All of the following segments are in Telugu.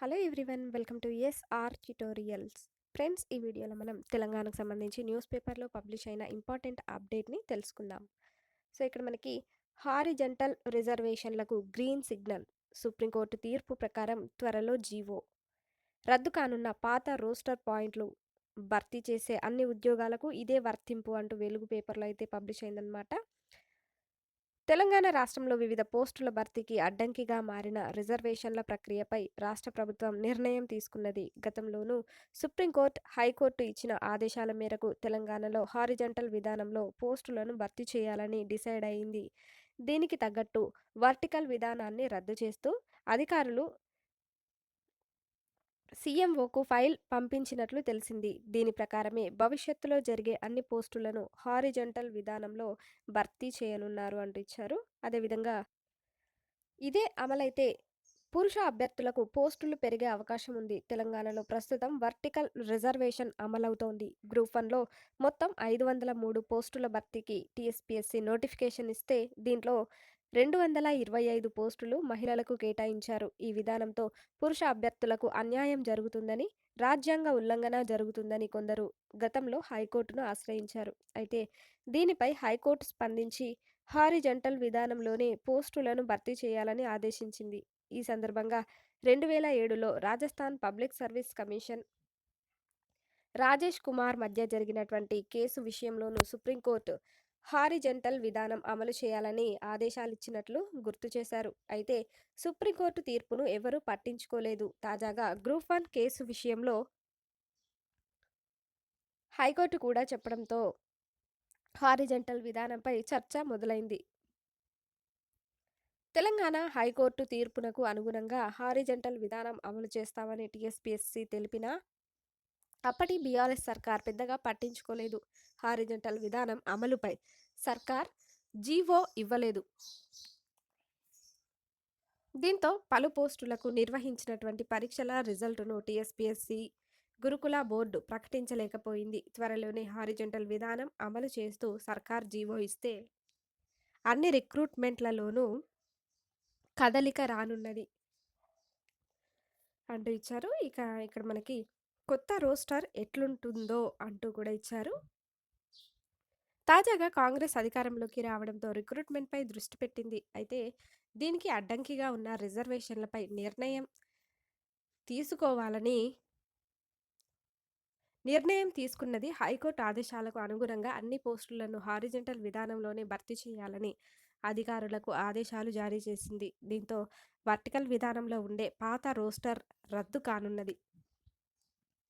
Hello everyone welcome to SR tutorials. Friends ఈ వీడియోలో మనం తెలంగాణకు సంబంధించి న్యూస్ పేపర్లో పబ్లిష్ అయిన ఇంపార్టెంట్ అప్డేట్ని తెలుసుకుందాం. సో ఇక్కడ మనకి హారిజంటల్ రిజర్వేషన్లకు గ్రీన్ సిగ్నల్ సుప్రీంకోర్టు తీర్పు ప్రకారం త్వరలో జీవో. రద్దు కానున్న పాత రోస్టర్ పాయింట్లు భర్తీ చేసే అన్ని ఉద్యోగాలకు ఇదే వర్తింపు అంటూ వెలుగు పేపర్లో అయితే పబ్లిష్ అయిందనమాట తెలంగాణ రాష్ట్రంలో వివిధ పోస్టుల భర్తీకి అడ్డంకిగా మారిన రిజర్వేషన్ల ప్రక్రియపై రాష్ట్ర ప్రభుత్వం నిర్ణయం తీసుకున్నది. గతంలోనూ సుప్రీంకోర్టు హైకోర్టు ఇచ్చిన ఆదేశాల మేరకు తెలంగాణలో హారిజంటల్ విధానంలో పోస్టులను భర్తీ చేయాలని డిసైడ్ అయింది. దీనికి తగ్గట్టు వర్టికల్ విధానాన్ని రద్దు చేస్తూ అధికారులు సీఎంఓకు ఫైల్ పంపించినట్లు తెలిసింది. దీని ప్రకారమే భవిష్యత్తులో జరిగే అన్ని పోస్టులను హారిజంటల్ విధానంలో భర్తీ చేయనున్నారు అంటూ ఇచ్చారు. అదేవిధంగా ఇదే అమలైతే పురుష అభ్యర్థులకు పోస్టులు పెరిగే అవకాశం ఉంది. తెలంగాణలో ప్రస్తుతం వర్టికల్ రిజర్వేషన్ అమలవుతోంది. గ్రూప్ వన్లో మొత్తం ఐదు వందల మూడు పోస్టుల భర్తీకి టీఎస్పీఎస్సీ నోటిఫికేషన్ ఇస్తే దీంట్లో రెండు వందల ఇరవై ఐదు పోస్టులు మహిళలకు కేటాయించారు. ఈ విధానంతో పురుష అభ్యర్థులకు అన్యాయం జరుగుతుందని రాజ్యాంగ ఉల్లంఘన జరుగుతుందని కొందరు గతంలో హైకోర్టును ఆశ్రయించారు. అయితే దీనిపై హైకోర్టు స్పందించి హారిజంటల్ విధానంలోనే పోస్టులను భర్తీ చేయాలని ఆదేశించింది. ఈ సందర్భంగా రెండు వేల ఏడులో Rajasthan public service commission Rajesh Kumar మధ్య జరిగినటువంటి కేసు విషయంలోనూ సుప్రీంకోర్టు హారిజెంటల్ విధానం అమలు చేయాలని ఆదేశాలిచ్చినట్లు గుర్తు చేశారు. అయితే సుప్రీంకోర్టు తీర్పును ఎవరూ పట్టించుకోలేదు. తాజాగా గ్రూప్ వన్ కేసు విషయంలో హైకోర్టు కూడా చెప్పడంతో హారిజెంటల్ విధానంపై చర్చ మొదలైంది. తెలంగాణ హైకోర్టు తీర్పునకు అనుగుణంగా హారిజెంటల్ విధానం అమలు చేస్తామని టీఎస్పీఎస్సీ తెలిపినా అప్పటి బీఆర్ఎస్ సర్కార్ పెద్దగా పట్టించుకోలేదు. హారిజంటల్ విధానం అమలుపై సర్కార్ జీవో ఇవ్వలేదు. దీంతో పలు పోస్టులకు నిర్వహించినటువంటి పరీక్షల రిజల్టును టీఎస్పీఎస్సీ గురుకుల బోర్డు ప్రకటించలేకపోయింది. త్వరలోనే హారిజంటల్ విధానం అమలు చేస్తూ సర్కార్ జీవో ఇస్తే అన్ని రిక్రూట్మెంట్లలోనూ కదలిక రానున్నది అంటూ ఇచ్చారు. ఇక ఇక్కడ మనకి కొత్త రోస్టర్ ఎట్లుంటుందో అంటూ కూడా ఇచ్చారు. తాజాగా కాంగ్రెస్ అధికారంలోకి రావడంతో రిక్రూట్మెంట్పై దృష్టి పెట్టింది. అయితే దీనికి అడ్డంకిగా ఉన్న రిజర్వేషన్లపై నిర్ణయం తీసుకోవాలని నిర్ణయం తీసుకున్నది హైకోర్టు ఆదేశాలకు అనుగుణంగా అన్ని పోస్టులను హారిజెంటల్ విధానంలోనే భర్తీ చేయాలని అధికారులకు ఆదేశాలు జారీ చేసింది. దీంతో వర్టికల్ విధానంలో ఉండే పాత రోస్టర్ రద్దు కానున్నది.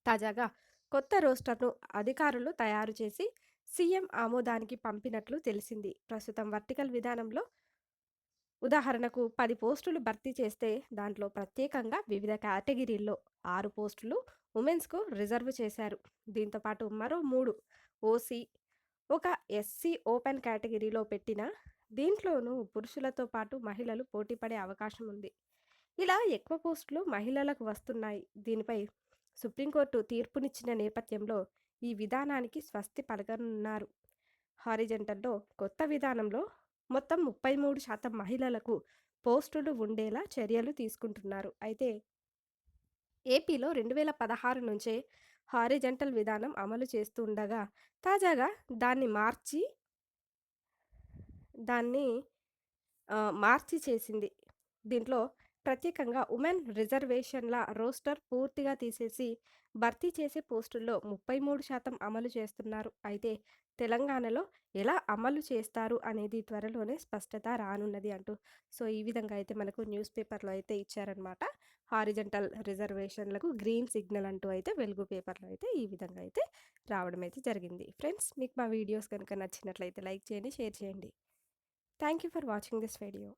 తాజాగా కొత్త రోస్టర్ను అధికారులు తయారు చేసి సీఎం ఆమోదానికి పంపినట్లు తెలిసింది. ప్రస్తుతం వర్టికల్ విధానంలో ఉదాహరణకు పది పోస్టులు భర్తీ చేస్తే దాంట్లో ప్రత్యేకంగా వివిధ కేటగిరీల్లో ఆరు పోస్టులు ఉమెన్స్కు రిజర్వ్ చేశారు. దీంతోపాటు మరో మూడు ఓసీ ఒక ఎస్సీ ఓపెన్ కేటగిరీలో పెట్టిన దీంట్లోనూ పురుషులతో పాటు మహిళలు పోటీపడే అవకాశం ఉంది. ఇలా ఎక్కువ పోస్టులు మహిళలకు వస్తున్నాయి. దీనిపై సుప్రీంకోర్టు తీర్పునిచ్చిన నేపథ్యంలో ఈ విధానానికి స్వస్తి పలకనున్నారు. హారిజెంటల్లో కొత్త విధానంలో మొత్తం ముప్పై మూడు శాతం మహిళలకు పోస్టులు ఉండేలా చర్యలు తీసుకుంటున్నారు. అయితే ఏపీలో రెండు వేల పదహారు నుంచే హారిజెంటల్ విధానం అమలు చేస్తుండగా తాజాగా దాన్ని మార్చి దాన్ని మార్చి చేసింది. దీంట్లో ప్రత్యేకంగా ఉమెన్ రిజర్వేషన్ల రోస్టర్ పూర్తిగా తీసేసి భర్తీ చేసే పోస్టుల్లో ముప్పై మూడు శాతం అమలు చేస్తున్నారు. అయితే తెలంగాణలో ఎలా అమలు చేస్తారు అనేది త్వరలోనే స్పష్టత రానున్నది అంటూ సో ఈ విధంగా అయితే మనకు న్యూస్ పేపర్లో అయితే ఇచ్చారనమాట హారిజంటల్ రిజర్వేషన్లకు గ్రీన్ సిగ్నల్ అంటూ అయితే వెలుగు పేపర్లో అయితే ఈ విధంగా అయితే రావడం అయితే జరిగింది. ఫ్రెండ్స్ మీకు మా వీడియోస్ కనుక నచ్చినట్లయితే లైక్ చేయండి షేర్ చేయండి. Thank you for watching this video.